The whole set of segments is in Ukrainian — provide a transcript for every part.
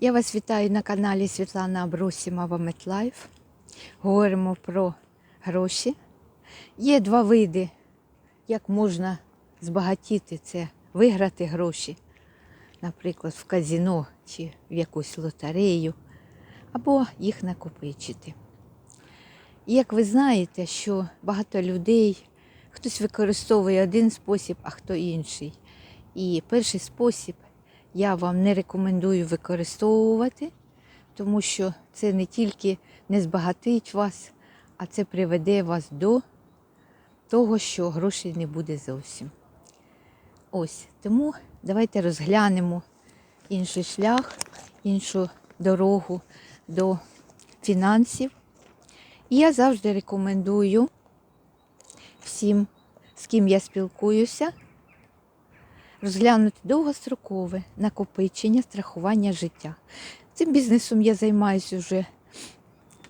Я вас вітаю на каналі Світлана Абросімова Метлайф. Говоримо про гроші. Є два види, як можна збагатіти це, виграти гроші, наприклад, в казіно чи в якусь лотерею, або їх накопичити. Як ви знаєте, що багато людей, хтось використовує один спосіб, а хто інший. І перший спосіб я вам не рекомендую використовувати, тому що це не тільки не збагатить вас, а це приведе вас до того, що грошей не буде зовсім. Ось тому давайте розглянемо інший шлях, іншу дорогу до фінансів. І я завжди рекомендую всім, з ким я спілкуюся, розглянути довгострокове накопичення, страхування життя. Цим бізнесом я займаюся вже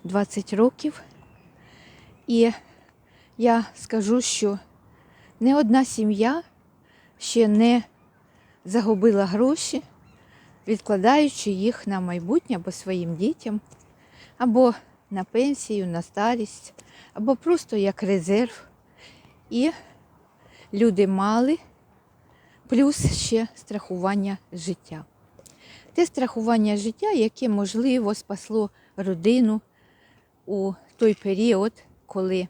20 років. І я скажу, що не одна сім'я ще не загубила гроші, відкладаючи їх на майбутнє або своїм дітям, або на пенсію, на старість, або просто як резерв. І люди мали плюс ще страхування життя. Те страхування життя, яке, можливо, спасло родину у той період, коли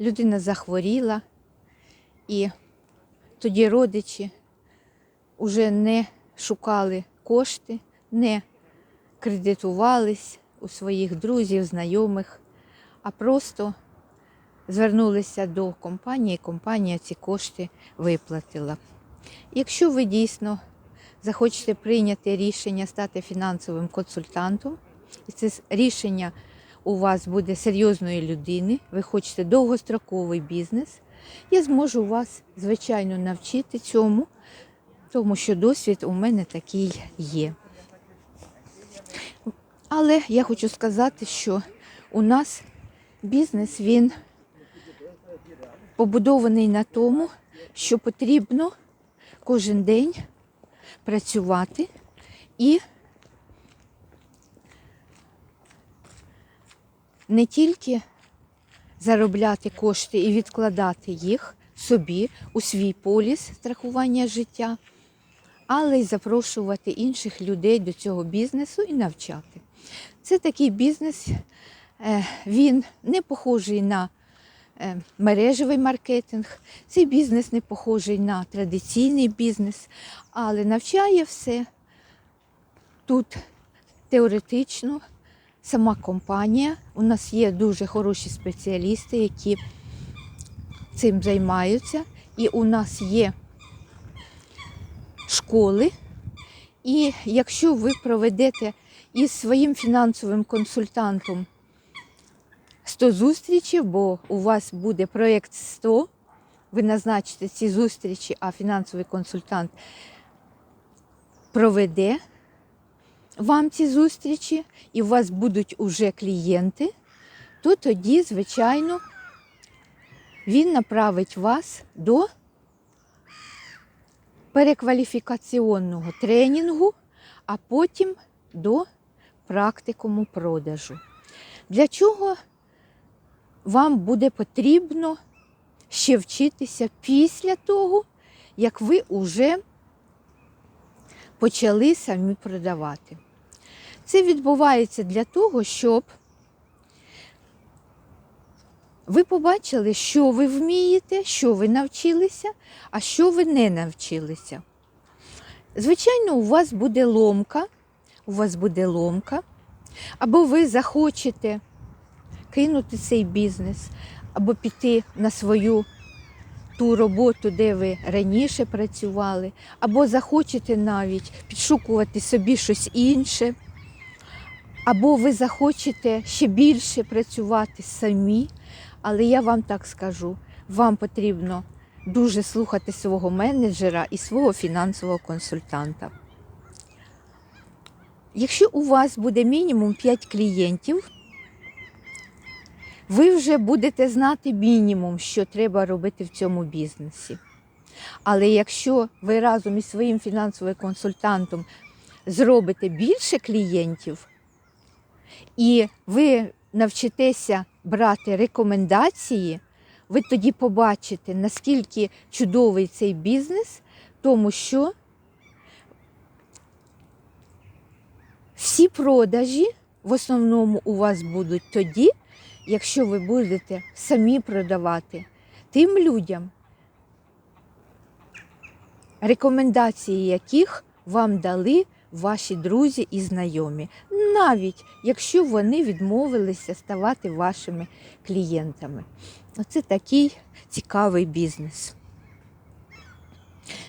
людина захворіла, і тоді родичі вже не шукали кошти, не кредитувались у своїх друзів, знайомих, а просто звернулися до компанії, компанія ці кошти виплатила. Якщо ви дійсно захочете прийняти рішення стати фінансовим консультантом, і це рішення у вас буде серйозної людини, ви хочете довгостроковий бізнес, я зможу вас, звичайно, навчити цьому, тому що досвід у мене такий є. Але я хочу сказати, що у нас бізнес він побудований на тому, що потрібно кожен день працювати і не тільки заробляти кошти і відкладати їх собі у свій поліс страхування життя, але й запрошувати інших людей до цього бізнесу і навчати. Це такий бізнес, е, він не похожий на мережевий маркетинг, цей бізнес не похожий на традиційний бізнес, але навчає все тут теоретично. Сама компанія. У нас є дуже хороші спеціалісти, які цим займаються. І у нас є школи. І якщо ви проведете із своїм фінансовим консультантом 100 зустрічей, бо у вас буде проєкт 100, ви назначите ці зустрічі, а фінансовий консультант проведе вам ці зустрічі, і у вас будуть уже клієнти, то тоді, звичайно, він направить вас до перекваліфікаційного тренінгу, а потім до практикуму продажу. Для чого вам буде потрібно ще вчитися після того, як ви вже почали самі продавати? Це відбувається для того, щоб ви побачили, що ви вмієте, що ви навчилися, а що ви не навчилися. Звичайно, у вас буде ломка, у вас буде ломка, або ви захочете кинути цей бізнес, або піти на свою ту роботу, де ви раніше працювали, або захочете навіть підшукувати собі щось інше. Або ви захочете ще більше працювати самі, але я вам так скажу, вам потрібно дуже слухати свого менеджера і свого фінансового консультанта. Якщо у вас буде мінімум 5 клієнтів, ви вже будете знати мінімум, що треба робити в цьому бізнесі. Але якщо ви разом із своїм фінансовим консультантом зробите більше клієнтів, і ви навчитеся брати рекомендації, ви тоді побачите, наскільки чудовий цей бізнес, тому що всі продажі в основному у вас будуть тоді, якщо ви будете самі продавати тим людям, рекомендації яких вам дали ваші друзі і знайомі, навіть якщо вони відмовилися ставати вашими клієнтами. Оце такий цікавий бізнес.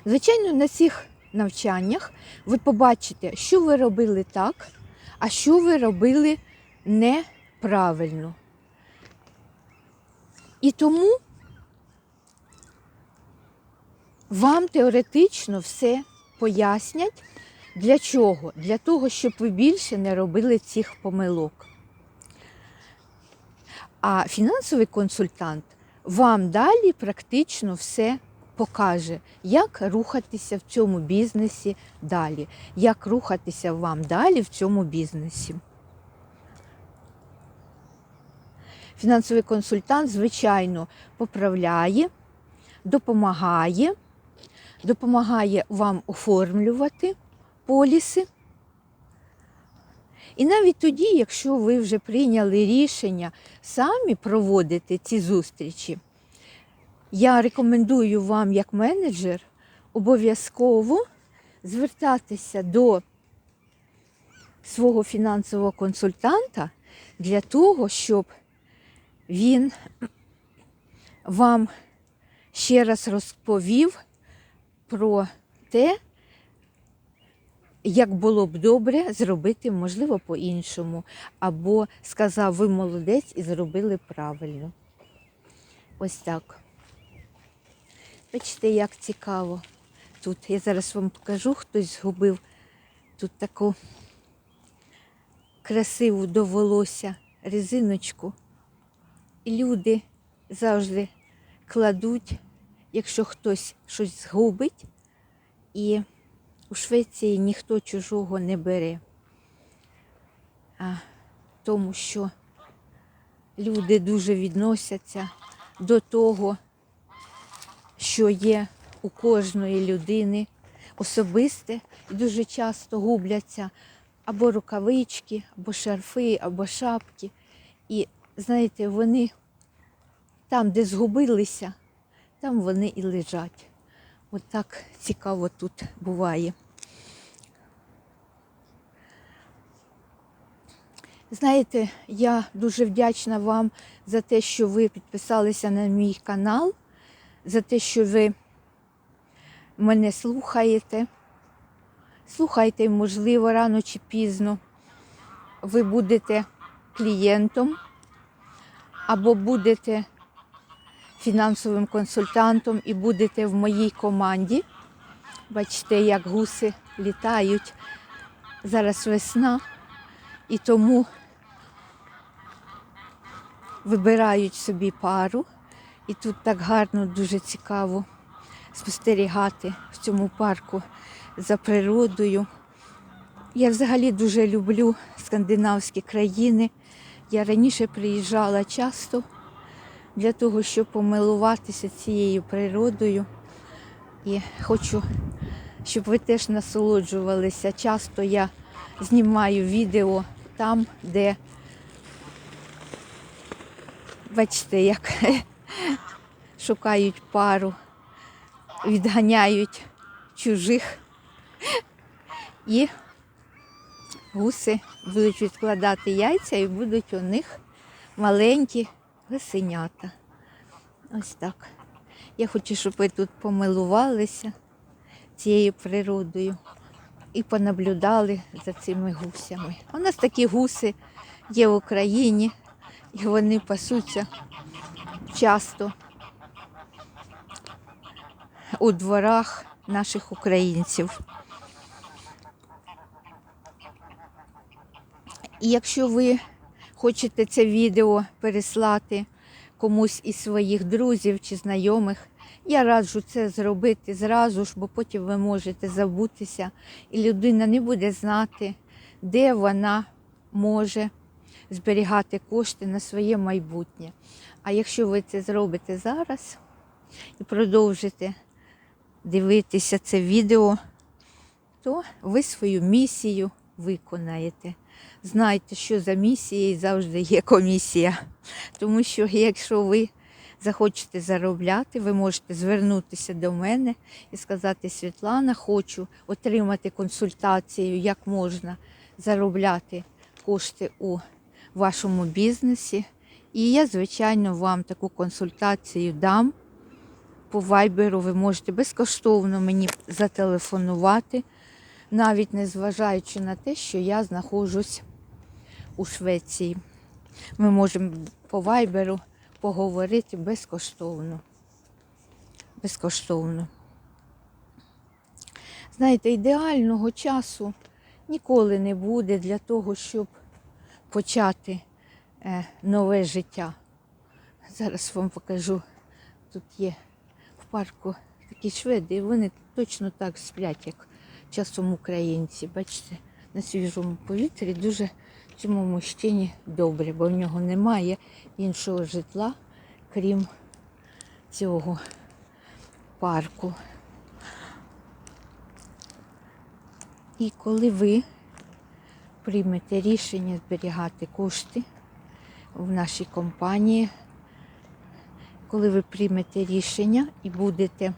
Звичайно, на цих навчаннях ви побачите, що ви робили так, а що ви робили неправильно. І тому вам теоретично все пояснять. Для чого? Для того, щоб ви більше не робили цих помилок. А фінансовий консультант вам далі практично все покаже, як рухатися в цьому бізнесі далі, як рухатися вам далі в цьому бізнесі. Фінансовий консультант, звичайно, поправляє, допомагає, допомагає вам оформлювати поліси. І навіть тоді, якщо ви вже прийняли рішення самі проводити ці зустрічі, я рекомендую вам, як менеджер, обов'язково звертатися до свого фінансового консультанта для того, щоб він вам ще раз розповів про те, як було б добре зробити, можливо, по-іншому. Або сказав, ви молодець і зробили правильно. Ось так. Бачите, як цікаво тут. Я зараз вам покажу, хтось згубив тут таку красиву до волосся резиночку. Люди завжди кладуть, якщо хтось щось згубить, і у Швеції ніхто чужого не бере, а тому що люди дуже відносяться до того, що є у кожної людини особисте і дуже часто губляться або рукавички, або шарфи, або шапки. І знаєте, вони там, де згубилися, там вони і лежать. От так цікаво тут буває. Знаєте, я дуже вдячна вам за те, що ви підписалися на мій канал, за те, що ви мене слухаєте. Слухайте, можливо, рано чи пізно ви будете клієнтом або будете фінансовим консультантом і будете в моїй команді. Бачите, як гуси літають. Зараз весна, і тому вибирають собі пару. І тут так гарно, дуже цікаво спостерігати в цьому парку за природою. Я взагалі дуже люблю скандинавські країни. Я раніше приїжджала часто для того, щоб помилуватися цією природою. І хочу, щоб ви теж насолоджувалися. Часто я знімаю відео там, де, бачите, як шукають пару, відганяють чужих. І гуси будуть відкладати яйця і будуть у них маленькі лисенята. Ось так. Я хочу, щоб ви тут помилувалися цією природою і понаблюдали за цими гусями. У нас такі гуси є в Україні, і вони пасуться часто у дворах наших українців. І якщо ви хочете це відео переслати комусь із своїх друзів чи знайомих, Я раджу це зробити зразу ж, бо потім ви можете забутися, і людина не буде знати, де вона може зберігати кошти на своє майбутнє. А якщо ви це зробите зараз і продовжите дивитися це відео, то ви свою місію виконаєте. Знайте, що за місією завжди є комісія. Тому що якщо ви захочете заробляти, ви можете звернутися до мене і сказати, Світлана, хочу отримати консультацію, як можна заробляти кошти у вашому бізнесі. І я, звичайно, вам таку консультацію дам. По вайберу ви можете безкоштовно мені зателефонувати, навіть не зважаючи на те, що я знаходжусь у Швеції. Ми можемо по вайберу поговорити безкоштовно. Безкоштовно. Знаєте, ідеального часу ніколи не буде для того, щоб почати е, нове життя. Зараз вам покажу. Тут є в парку такі шведи, вони точно так сплять, як часом українці. Бачите, на свіжому повітрі дуже цьому мужчині добре, бо в нього немає іншого житла, крім цього парку. І коли ви приймете рішення зберігати кошти в нашій компанії, коли ви приймете рішення і будете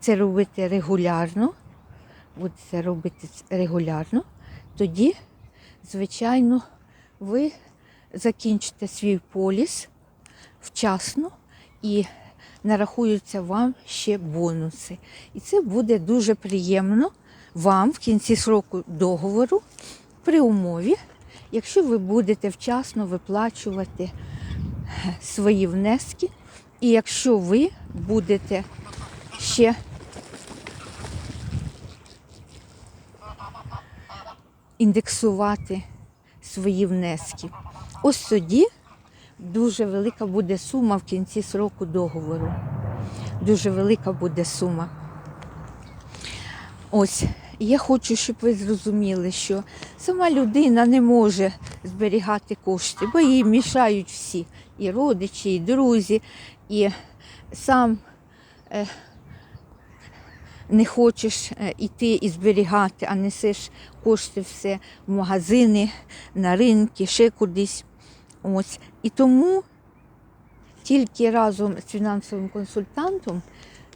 це робити регулярно, будете робити регулярно, тоді, звичайно, ви закінчите свій поліс вчасно і нарахуються вам ще бонуси. І це буде дуже приємно вам в кінці сроку договору при умові, якщо ви будете вчасно виплачувати свої внески, і якщо ви будете ще індексувати свої внески. Ось тоді дуже велика буде сума в кінці сроку договору. Дуже велика буде сума. Ось, я хочу, щоб ви зрозуміли, що сама людина не може зберігати кошти, бо їй мішають всі. І родичі, і друзі, і сам е, не хочеш е, іти і зберігати, а несеш кошти все в магазини, на ринки, ще кудись. Ось. І тому тільки разом з фінансовим консультантом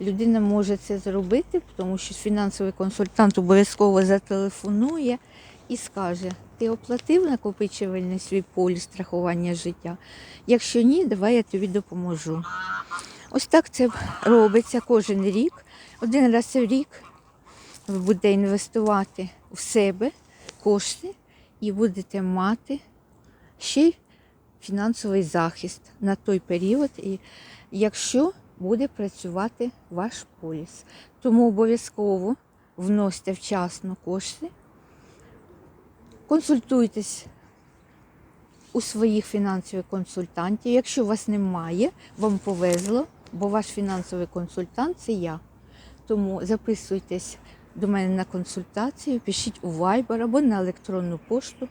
людина може це зробити, тому що фінансовий консультант обов'язково зателефонує і скаже, ти оплатив накопичувальний свій поліс страхування життя? Якщо ні, давай я тобі допоможу. Ось так це робиться кожен рік. Один раз в рік ви будете інвестувати в себе кошти і будете мати ще й фінансовий захист на той період, якщо буде працювати ваш поліс. Тому обов'язково вносьте вчасно кошти, консультуйтесь у своїх фінансових консультантів. Якщо вас немає, вам повезло, бо ваш фінансовий консультант це я. Тому записуйтесь до мене на консультацію, пишіть у Viber або на електронну пошту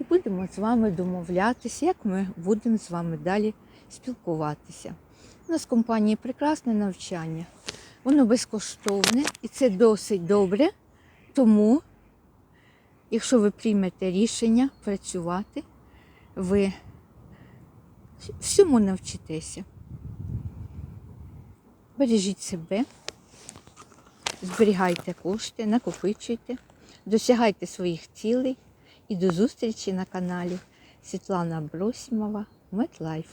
і будемо з вами домовлятися, як ми будемо з вами далі спілкуватися. У нас в компанії прекрасне навчання, воно безкоштовне і це досить добре. Тому, якщо ви приймете рішення працювати, ви всьому навчитеся. Бережіть себе, зберігайте кошти, накопичуйте, досягайте своїх цілей і до зустрічі на каналі Світлана Бросімова MedLife.